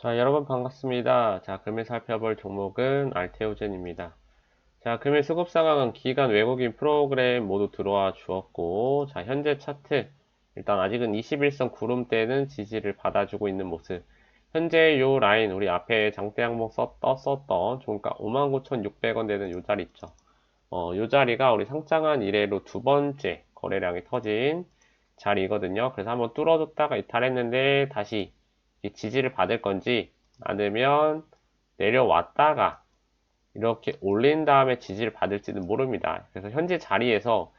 자, 여러분 반갑습니다. 자, 금일 살펴볼 종목은 알테오젠입니다. 자, 금일 수급 상황은 기간 외국인 프로그램 모두 들어와 주었고, 자, 현재 차트. 일단 아직은 21선 구름대는 지지를 받아주고 있는 모습. 현재 요 라인, 우리 앞에 장대 항목 썼, 떴었던 종가 59,600원 되는 요 자리 있죠. 어, 요 자리가 우리 상장한 이래로 두 번째 거래량이 터진 자리거든요. 그래서 한번 뚫어줬다가 이탈했는데 다시 이 지지를 받을 건지 아니면 내려왔다가 이렇게 올린 다음에 지지를 받을지는 모릅니다. 그래서 현재 자리에서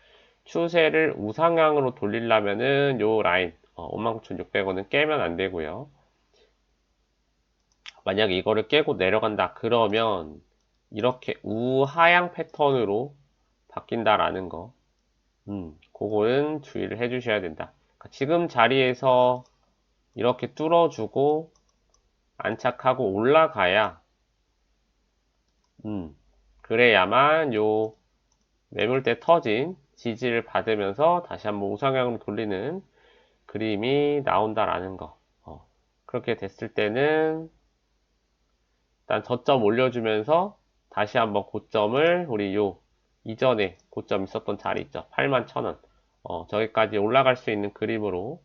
추세를 우상향으로 돌리려면은 요 라인 어, 59,600원은 깨면 안 되고요. 만약 이거를 깨고 내려간다 그러면 이렇게 우하향 패턴으로 바뀐다라는 거 음, 그거는 주의를 해 주셔야 된다. 그러니까 지금 자리에서 이렇게 뚫어주고 안착하고 올라가야 음 그래야만 요 매물대 터진 지지를 받으면서 다시 한번 우상향으로 돌리는 그림이 나온다라는 거. 어, 그렇게 됐을 때는 일단 저점 올려주면서 다시 한번 고점을 우리 요 이전에 고점 있었던 자리 있죠. 81,000원. 어, 저기까지 올라갈 수 있는 그림으로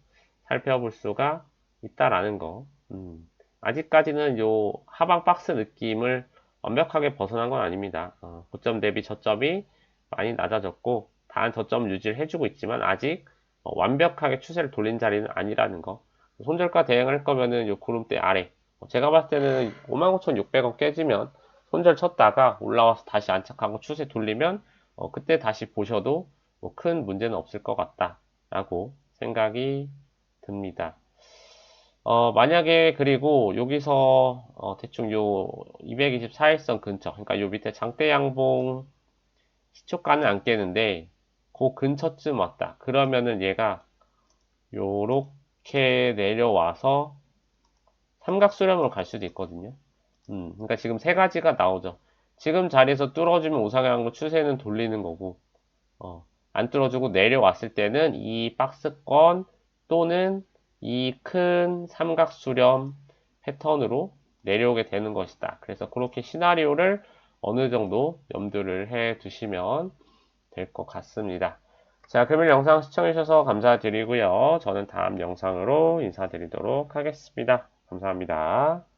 살펴볼 수가 있다라는 거. 음, 아직까지는 요 하방 박스 느낌을 완벽하게 벗어난 건 아닙니다. 어, 고점 대비 저점이 많이 낮아졌고 다한 저점 유지를 해주고 있지만 아직 어, 완벽하게 추세를 돌린 자리는 아니라는 거. 손절가 대응할 거면은 요 구름대 아래. 어, 제가 봤을 때는 55,600원 깨지면 손절 쳤다가 올라와서 다시 안착하고 추세 돌리면 어, 그때 다시 보셔도 뭐 큰 문제는 없을 것 같다라고 생각이 듭니다. 어, 만약에 그리고 여기서 어, 대충 요 224일선 근처 그러니까 요 밑에 장대 양봉 시초가는 안 깨는데 그 근처쯤 왔다. 그러면은 얘가 요렇게 내려와서 삼각수렴으로 갈 수도 있거든요. 음, 그러니까 지금 세 가지가 나오죠. 지금 자리에서 뚫어주면 우상향으로 추세는 돌리는 거고, 어, 안 뚫어주고 내려왔을 때는 이 박스권 또는 이 큰 삼각 수렴 패턴으로 내려오게 되는 것이다. 그래서 그렇게 시나리오를 어느 정도 염두를 해 두시면 될 것 같습니다. 자, 금일 영상 시청해주셔서 감사드리고요. 저는 다음 영상으로 인사드리도록 하겠습니다. 감사합니다.